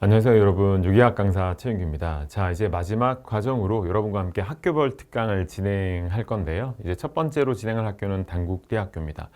안녕하세요 여러분. 유기학 강사 최윤규입니다. 자 이제 마지막 과정으로 여러분과 함께 학교별 특강을 진행할 건데요. 이제 첫 번째로 진행할 학교는 단국대학교입니다.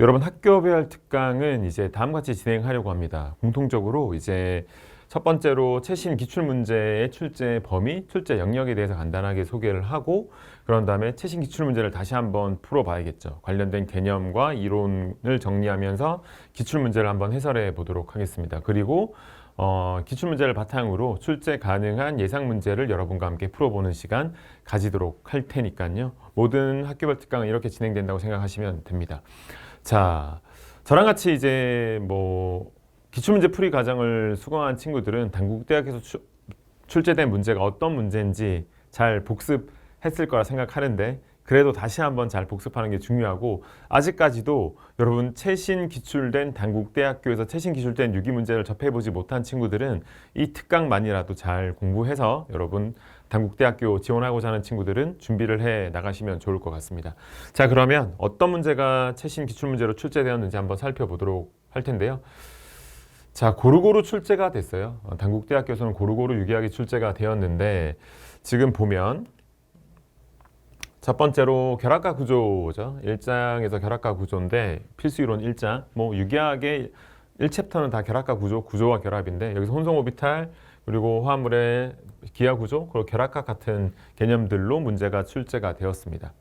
여러분 학교별 특강은 이제 다음같이 진행하려고 합니다. 공통적으로 이제 첫 번째로 최신 기출문제의 출제 범위, 출제 영역에 대해서 간단하게 소개를 하고 그런 다음에 최신 기출문제를 다시 한번 풀어봐야겠죠. 관련된 개념과 이론을 정리하면서 기출문제를 한번 해설해 보도록 하겠습니다. 그리고 어, 기출문제를 바탕으로 출제 가능한 예상 문제를 여러분과 함께 풀어보는 시간 가지도록 할 테니까요. 모든 학교별 특강은 이렇게 진행된다고 생각하시면 됩니다. 자, 저랑 같이 이제 뭐 기출문제 풀이 과정을 수강한 친구들은 단국대학에서 추- 출제된 문제가 어떤 문제인지 잘 복습했을 거라 생각하는데 그래도 다시 한번 잘 복습하는 게 중요하고 아직까지도 여러분 최신 기출된 단국 대학교에서 최신 기출된 유기 문제를 접해보지 못한 친구들은 이 특강만이라도 잘 공부해서 여러분 단국 대학교 지원하고자 하는 친구들은 준비를 해 나가시면 좋을 것 같습니다. 자 그러면 어떤 문제가 최신 기출 문제로 출제되었는지 한번 살펴보도록 할 텐데요. 자 고루고루 출제가 됐어요. 어, 단국 대학교에서는 고루고루 유기학이 출제가 되었는데 지금 보면 첫 번째로 결합과 구조죠. 1장에서 결합과 구조인데 필수 이론 1장. 뭐 유기학의 1챕터는 다 결합과 구조, 구조와 결합인데 여기서 혼성 오비탈 그리고 화합물의 기하 구조 그리고 결합과 같은 개념들로 문제가 출제가 되었습니다.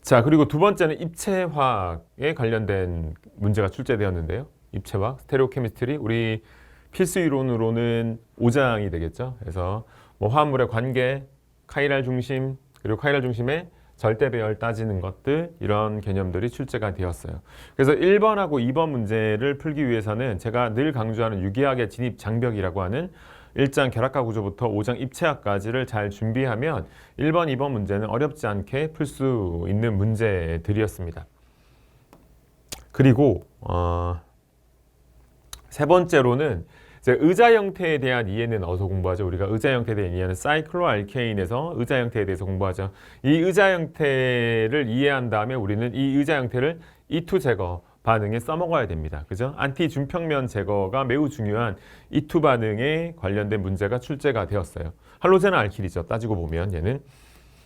자, 그리고 두 번째는 입체화학에 관련된 문제가 출제되었는데요. 입체화학, 스테레오 케미스트리 우리 필수 이론으로는 5장이 되겠죠. 그래서 뭐 화합물의 관계, 카이랄 중심, 그리고 카이랄 중심의 절대 배열 따지는 것들 이런 개념들이 출제가 되었어요. 그래서 1번하고 2번 문제를 풀기 위해서는 제가 늘 강조하는 유기학의 진입 장벽이라고 하는 1장 결합과 구조부터 5장 입체학까지를 잘 준비하면 1번, 2번 문제는 어렵지 않게 풀 수 있는 문제들이었습니다. 그리고 어, 세 번째로는 이제 의자 형태에 대한 이해는 어디서 공부하죠? 우리가 의자 형태에 대한 이해는 사이클로알케인에서 의자 형태에 대해서 공부하죠. 이 의자 형태를 이해한 다음에 우리는 이 의자 형태를 이투 제거 반응에 써먹어야 됩니다. 그죠? 안티 준평면 제거가 매우 중요한 이투 반응에 관련된 문제가 출제가 되었어요. 할로젠 알킬이죠. 따지고 보면 얘는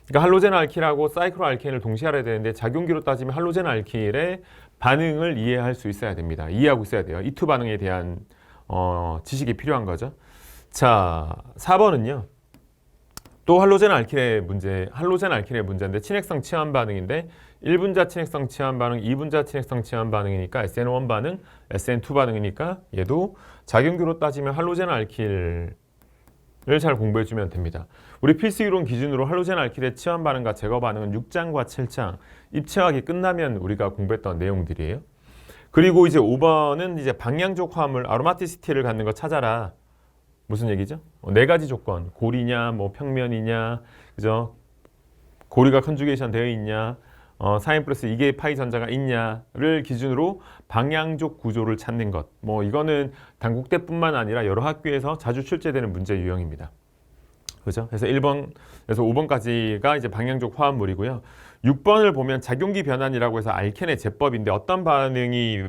그러니까 할로젠 알킬하고 사이클로 알케인을 동시에 알아야 되는데 작용기로 따지면 할로젠 알킬의 반응을 이해할 수 있어야 됩니다. 이해하고 있어야 돼요. 이투 반응에 대한 어, 지식이 필요한 거죠. 자, 4번은요. 또 할로젠 알킬의 문제, 할로젠 알킬의 문제인데 친핵성 치환 반응인데 1분자 친핵성 치환 반응, 2분자 친핵성 치환 반응이니까 SN1 반응, SN2 반응이니까 얘도 작용기로 따지면 할로젠 알킬을 잘 공부해 주면 됩니다. 우리 필수 이론 기준으로 할로젠 알킬의 치환 반응과 제거 반응은 6장과 7장 입체학이 끝나면 우리가 공부했던 내용들이에요. 그리고 이제 5번은 이제 방향족 화합물 아로마티시티를 갖는 거 찾아라. 무슨 얘기죠? 어, 네 가지 조건. 고리냐, 뭐 평면이냐, 그죠? 고리가 컨주게이션 되어 있냐, 어, 사인 플러스 이게 파이 전자가 있냐를 기준으로 방향족 구조를 찾는 것. 뭐 이거는 단국대뿐만 아니라 여러 학교에서 자주 출제되는 문제 유형입니다. 그죠? 그래서 1번에서 5번까지가 이제 방향족 화합물이고요. 6번을 보면 작용기 변환이라고 해서 알켄의 제법인데 어떤 반응이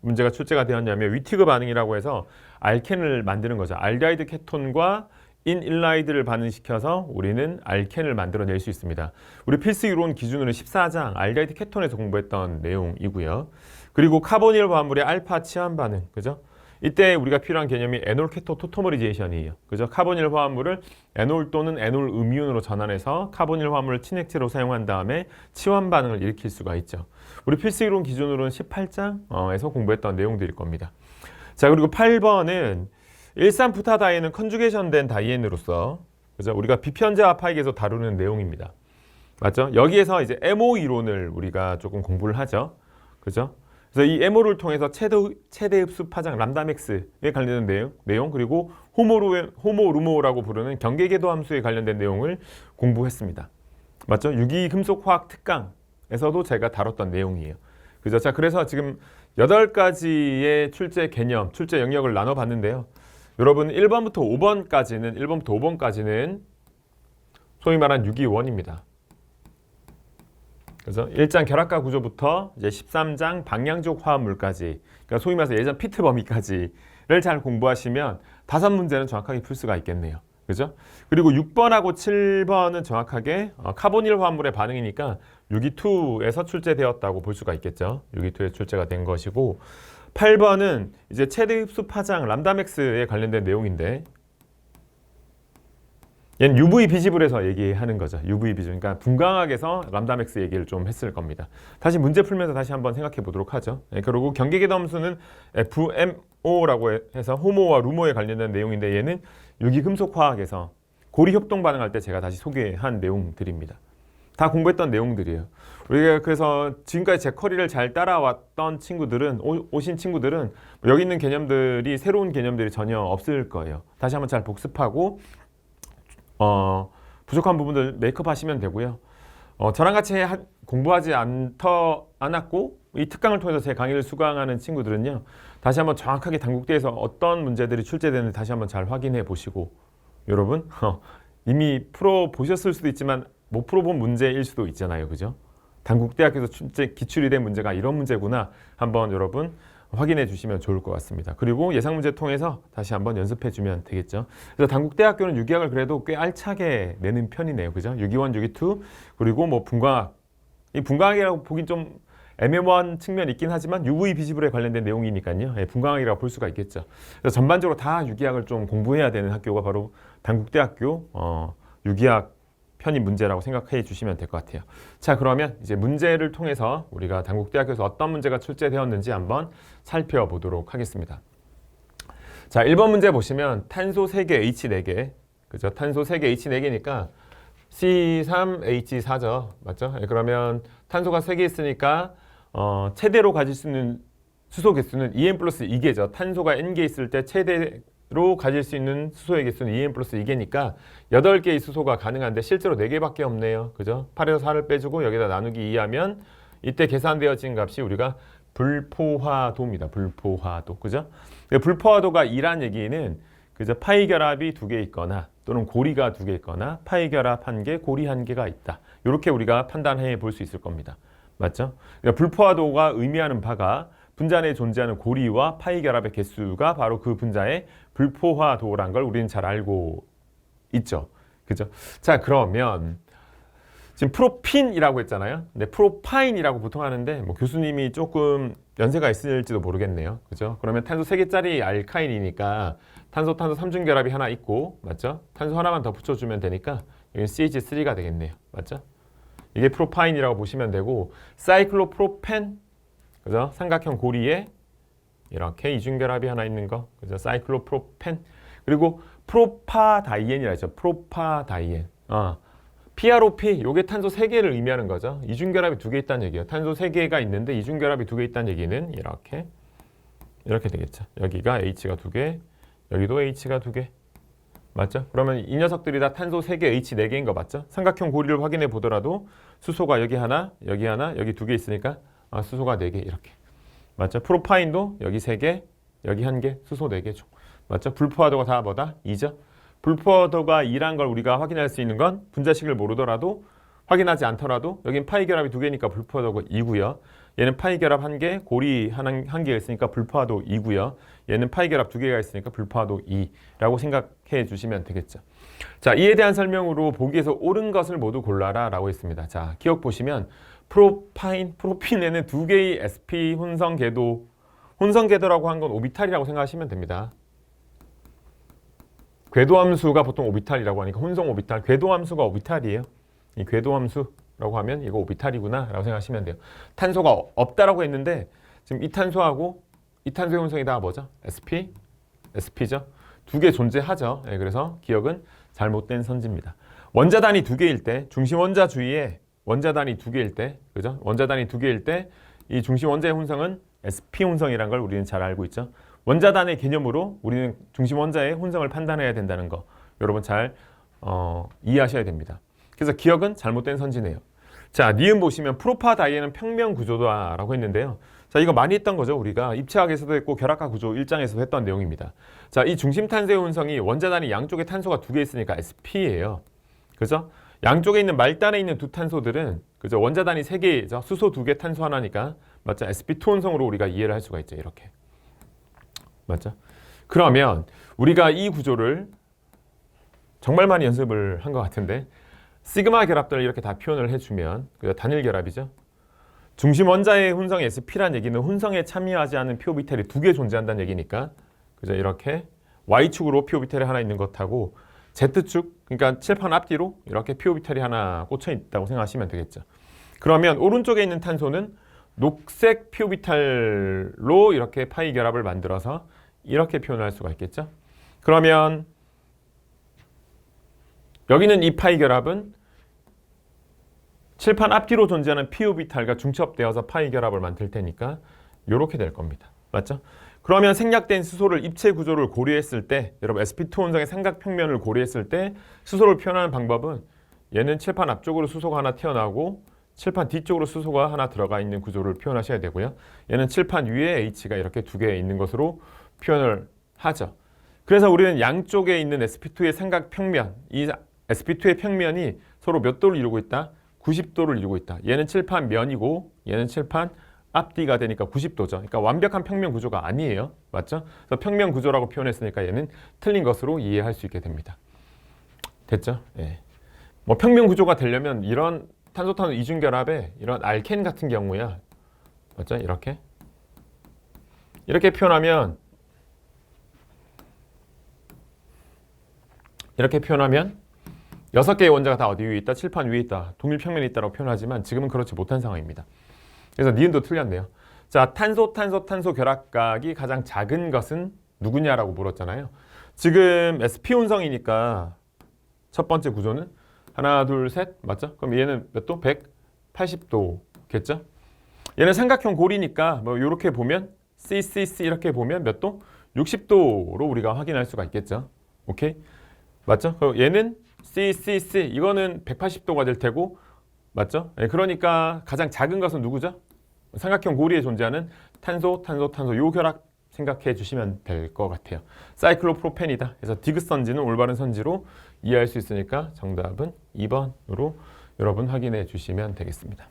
문제가 출제가 되었냐면 위티그 반응이라고 해서 알켄을 만드는 거죠. 알데하이드 케톤과 인일라이드를 반응시켜서 우리는 알켄을 만들어낼 수 있습니다. 우리 필수 이론 기준으로는 14장 알데하이드 케톤에서 공부했던 내용이고요. 그리고 카보닐 화합물의 알파 치환 반응, 그죠? 이때 우리가 필요한 개념이 에놀 케토 토토머리제이션이에요. 그죠? 카보닐 화합물을 에놀 또는 에놀 음이온으로 전환해서 카보닐 화합물을 친액체로 사용한 다음에 치환 반응을 일으킬 수가 있죠. 우리 필수 이론 기준으로는 18장에서 공부했던 내용들일 겁니다. 자, 그리고 8번은 일산부타 다이는 컨주게이션 된 다이엔으로서 그죠? 우리가 비편제와 파익에서 다루는 내용입니다. 맞죠? 여기에서 이제 MO 이론을 우리가 조금 공부를 하죠. 그죠? 그래서 이 MO를 통해서 최대, 최대 흡수 파장 람다맥스에 관련된 내용, 내용 그리고 호모루, 호모루모라고 부르는 경계궤도 함수에 관련된 내용을 공부했습니다. 맞죠? 유기금속화학 특강에서도 제가 다뤘던 내용이에요. 그죠? 자, 그래서 지금 여덟 가지의 출제 개념, 출제 영역을 나눠봤는데요. 여러분 1번부터 5번까지는 1번부터 5번까지는 소위 말한 유기원입니다. 그래서 1장 결합과 구조부터 이제 13장 방향족 화합물까지 그러니까 소위 말해서 예전 피트 범위까지 문제를 잘 공부하시면 다섯 문제는 정확하게 풀 수가 있겠네요. 그죠? 그리고 6번하고 7번은 정확하게 어, 카보닐 화합물의 반응이니까 6.2에서 출제되었다고 볼 수가 있겠죠. 6.2에 출제가 된 것이고 8번은 이제 최대 흡수 파장 람다맥스에 관련된 내용인데 얘는 UV 비지블에서 얘기하는 거죠. UV 비지블. 그러니까 분광학에서 람다맥스 얘기를 좀 했을 겁니다. 다시 문제 풀면서 다시 한번 생각해 보도록 하죠. 예, 그리고 경계계담수는 FMO라고 해서 호모와 루모에 관련된 내용인데 얘는 유기금속화학에서 고리 협동 반응할 때 제가 다시 소개한 내용들입니다. 다 공부했던 내용들이에요. 우리가 그래서 지금까지 제 커리를 잘 따라왔던 친구들은 오, 오신 친구들은 뭐 여기 있는 개념들이 새로운 개념들이 전혀 없을 거예요. 다시 한번 잘 복습하고 어, 부족한 부분들 메이크업 하시면 되고요. 어, 저랑 같이 하- 공부하지 않더 않았고 이 특강을 통해서 제 강의를 수강하는 친구들은요. 다시 한번 정확하게 단국대에서 어떤 문제들이 출제되는지 다시 한번 잘 확인해 보시고 여러분 어, 이미 풀어 보셨을 수도 있지만 못 풀어본 문제일 수도 있잖아요. 그죠? 단국대학에서 출제 기출이 된 문제가 이런 문제구나 한번 여러분 확인해 주시면 좋을 것 같습니다. 그리고 예상 문제 통해서 다시 한번 연습해 주면 되겠죠. 그래서 단국 대학교는 유기학을 그래도 꽤 알차게 내는 편이네요. 그죠? 유기원, 유기투 그리고 뭐 분과학 이 분과학이라고 보긴 좀 애매모호한 측면이 있긴 하지만 UV 비지블에 관련된 내용이니까요. 예, 분광학이라고 볼 수가 있겠죠. 그래서 전반적으로 다 유기학을 좀 공부해야 되는 학교가 바로 단국대학교 어, 유기학 편입 문제라고 생각해 주시면 될 것 같아요. 자, 그러면 이제 문제를 통해서 우리가 단국대학교에서 어떤 문제가 출제되었는지 한번 살펴보도록 하겠습니다. 자, 1번 문제 보시면 탄소 3개, H 4개. 그죠? 탄소 3개, H 4개니까 C3H4죠. 맞죠? 예, 그러면 탄소가 3개 있으니까 어, 최대로 가질 수 있는 수소 개수는 EN 플러스 2개죠. 탄소가 N개 있을 때 최대 로 가질 수 있는 수소의 개수는 EN 플러스 2개니까 8개의 수소가 가능한데 실제로 4개밖에 없네요. 그죠? 8에서 4를 빼주고 여기다 나누기 2하면 이때 계산되어진 값이 우리가 불포화도입니다. 불포화도. 그죠? 근데 불포화도가 2란 얘기는 그죠? 파이 결합이 두 개 있거나 또는 고리가 두 개 있거나 파이 결합 한 개, 고리 한 개가 있다. 이렇게 우리가 판단해 볼 수 있을 겁니다. 맞죠? 그러니까 불포화도가 의미하는 바가 분자 내에 존재하는 고리와 파이 결합의 개수가 바로 그 분자의 불포화도란 걸 우리는 잘 알고 있죠. 그죠? 자, 그러면 지금 프로핀이라고 했잖아요. 근데 프로파인이라고 보통 하는데 뭐 교수님이 조금 연세가 있을지도 모르겠네요. 그죠? 그러면 탄소 3개짜리 알카인이니까 탄소 탄소 삼중 결합이 하나 있고 맞죠? 탄소 하나만 더 붙여 주면 되니까 여기 CH3가 되겠네요. 맞죠? 이게 프로파인이라고 보시면 되고 사이클로프로펜 그죠? 삼각형 고리에 이렇게 이중 결합이 하나 있는 거. 그죠? 사이클로프로펜 그리고 프로파다이엔이라 했죠. 프로파다이엔. 어. PROP 요게 탄소 3개를 의미하는 거죠. 이중결합이 두 개 있다는 얘기예요. 탄소 3개가 있는데 이중결합이 두 개 있다는 얘기는 이렇게 이렇게 되겠죠. 여기가 H가 두 개, 여기도 H가 두 개. 맞죠? 그러면 이 녀석들이 다 탄소 3개, H 4개인 거 맞죠? 삼각형 고리를 확인해 보더라도 수소가 여기 하나, 여기 하나, 여기 두 개 있으니까 아, 수소가 4개 이렇게. 맞죠? 프로파인도 여기 3개, 여기 한 개, 수소 4개 총. 맞죠? 불포화도가 다 뭐다? 2죠? 불포화도가 2란 걸 우리가 확인할 수 있는 건 분자식을 모르더라도 확인하지 않더라도 여긴 파이 결합이 두 개니까 불포화도가 2고요. 얘는 파이 결합 한 개, 고리 한, 한 개가 있으니까 불포화도 2고요. 얘는 파이 결합 두 개가 있으니까 불포화도 2라고 생각해 주시면 되겠죠. 자, 이에 대한 설명으로 보기에서 옳은 것을 모두 골라라 라고 했습니다. 자, 기억 보시면 프로파인, 프로핀에는 두 개의 sp 혼성 궤도 혼성 궤도라고 한 건 오비탈이라고 생각하시면 됩니다. 궤도함수가 보통 오비탈이라고 하니까 혼성 오비탈, 궤도함수가 오비탈이에요. 이 궤도함수라고 하면 이거 오비탈이구나라고 생각하시면 돼요. 탄소가 어- 없다라고 했는데 지금 이 탄소하고 이 탄소의 혼성이 다 뭐죠? sp, sp죠. 두 개 존재하죠. 예, 그래서 기억은 잘못된 선지입니다. 원자 단위 두 개일 때 중심 원자 주위에 원자 단위 두 개일 때 그죠? 원자 단위 두 개일 때 이 중심 원자의 혼성은 sp 혼성이란 걸 우리는 잘 알고 있죠. 원자단의 개념으로 우리는 중심 원자의 혼성을 판단해야 된다는 거 여러분 잘 어, 이해하셔야 됩니다. 그래서 기억은 잘못된 선지네요. 자, 니은 보시면 프로파 다이에는 평면 구조다라고 했는데요. 자, 이거 많이 했던 거죠. 우리가 입체학에서도 했고 결합과 구조 1장에서도 했던 내용입니다. 자, 이 중심 탄소의 혼성이 원자단이 양쪽에 탄소가 두 개 있으니까 sp예요. 그죠? 양쪽에 있는 말단에 있는 두 탄소들은 그죠? 원자단이 세 개죠. 수소 두 개, 탄소 하나니까 맞죠? sp2 혼성으로 우리가 이해를 할 수가 있죠. 이렇게. 맞죠? 그러면 우리가 이 구조를 정말 많이 연습을 한 것 같은데 시그마 결합들을 이렇게 다 표현을 해주면 그 단일 결합이죠. 중심 원자의 혼성 SP란 얘기는 혼성에 참여하지 않은 피오비텔이 두 개 존재한다는 얘기니까 그죠 이렇게 Y축으로 피오비텔이 하나 있는 것하고 Z축 그러니까 칠판 앞뒤로 이렇게 피오비텔이 하나 꽂혀 있다고 생각하시면 되겠죠. 그러면 오른쪽에 있는 탄소는 녹색 피오비탈로 이렇게 파이 결합을 만들어서 이렇게 표현할 수가 있겠죠. 그러면 여기는 이 파이 결합은 칠판 앞뒤로 존재하는 피오비탈과 중첩되어서 파이 결합을 만들 테니까 이렇게 될 겁니다. 맞죠? 그러면 생략된 수소를 입체 구조를 고려했을 때 여러분 sp2 혼성의 삼각 평면을 고려했을 때 수소를 표현하는 방법은 얘는 칠판 앞쪽으로 수소가 하나 튀어나오고 칠판 뒤쪽으로 수소가 하나 들어가 있는 구조를 표현하셔야 되고요. 얘는 칠판 위에 H가 이렇게 두 개 있는 것으로 표현을 하죠. 그래서 우리는 양쪽에 있는 sp2의 삼각 평면, 이 sp2의 평면이 서로 몇 도를 이루고 있다? 90도를 이루고 있다. 얘는 칠판 면이고 얘는 칠판 앞뒤가 되니까 90도죠. 그러니까 완벽한 평면 구조가 아니에요. 맞죠? 그래서 평면 구조라고 표현했으니까 얘는 틀린 것으로 이해할 수 있게 됩니다. 됐죠? 예. 뭐 평면 구조가 되려면 이런 탄소탄소 이중 결합에 이런 알켄 같은 경우야. 맞죠? 이렇게. 이렇게 표현하면 이렇게 표현하면 여섯 개의 원자가 다 어디 위에 있다? 칠판 위에 있다. 동일 평면에 있다고 표현하지만 지금은 그렇지 못한 상황입니다. 그래서 니은도 틀렸네요. 자, 탄소, 탄소, 탄소 결합각이 가장 작은 것은 누구냐라고 물었잖아요. 지금 sp 혼성이니까 첫 번째 구조는 하나, 둘, 셋 맞죠? 그럼 얘는 몇 도? 180도겠죠? 얘는 삼각형 고리니까 뭐 이렇게 보면 C, C, C 이렇게 보면 몇 도? 60도로 우리가 확인할 수가 있겠죠. 오케이? 맞죠? 그럼 얘는 C, C, C 이거는 180도가 될 테고 맞죠? 예, 그러니까 가장 작은 것은 누구죠? 삼각형 고리에 존재하는 탄소, 탄소, 탄소 요 결합 생각해 주시면 될 것 같아요. 사이클로프로펜이다. 그래서 디귿선지는 올바른 선지로 이해할 수 있으니까 정답은 2번으로 여러분 확인해 주시면 되겠습니다.